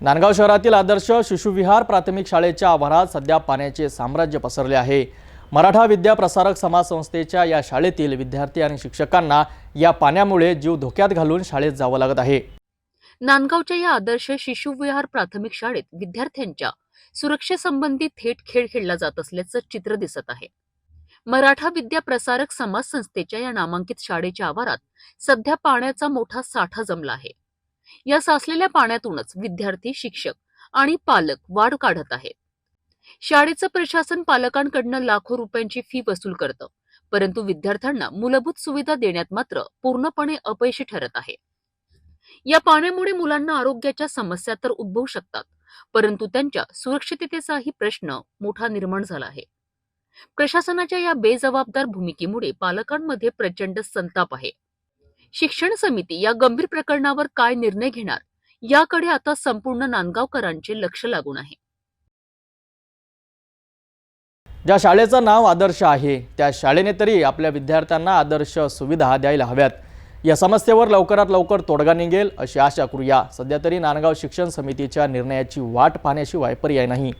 नांदगाव शहरातील आदर्श शिशुविहार प्राथमिक शाळेच्या आवारात सध्या पाण्याचे साम्राज्य पसरले आहे. मराठा विद्या प्रसारक समाज संस्थेच्या या शाळेतील विद्यार्थी आणि शिक्षकांना या पाण्यामुळे जीव धोक्यात घालून शाळेत जावं लागत आहे. नांदगावच्या या आदर्श शिशुविहार प्राथमिक शाळेत विद्यार्थ्यांच्या सुरक्षेसंबंधी थेट खेळ खेळला जात असल्याचं चित्र दिसत आहे. मराठा विद्या प्रसारक समाज संस्थेच्या या नामांकित शाळेच्या आवारात सध्या पाण्याचा मोठा साठा जमला आहे. या साचलेल्या पाण्यातूनच विद्यार्थी शिक्षक आणि पालक वाढ काढत आहेत. शाळेचं प्रशासन पालकांकडनं लाखो रुपयांची फी वसूल करतं परंतु विद्यार्थ्यांना मूलभूत सुविधा देण्यात मात्र पूर्णपणे अपयशी ठरत आहे. या पाण्यामुळे मुलांना आरोग्याच्या समस्या तर उद्भवू शकतात परंतु त्यांच्या सुरक्षिततेचाही प्रश्न मोठा निर्माण झाला आहे. प्रशासनाच्या या बेजबाबदार भूमिकेमुळे पालकांमध्ये प्रचंड संताप आहे. शिक्षण समिती या गंभीर प्रकरणावर काय निर्णय घेणार याकडे आता संपूर्ण नांदगावकरांचे लक्ष लागून आहे. ज्या शाळेचं नाव आदर्श आहे त्या शाळेने तरी आपल्या विद्यार्थ्यांना आदर्श सुविधा द्यायला हव्यात. या समस्येवर लवकरात लवकर तोडगा निघेल अशी आशा करूया. सध्या तरी नांदगाव शिक्षण समितीच्या निर्णयाची वाट पाहण्याशिवाय पर्याय नाही.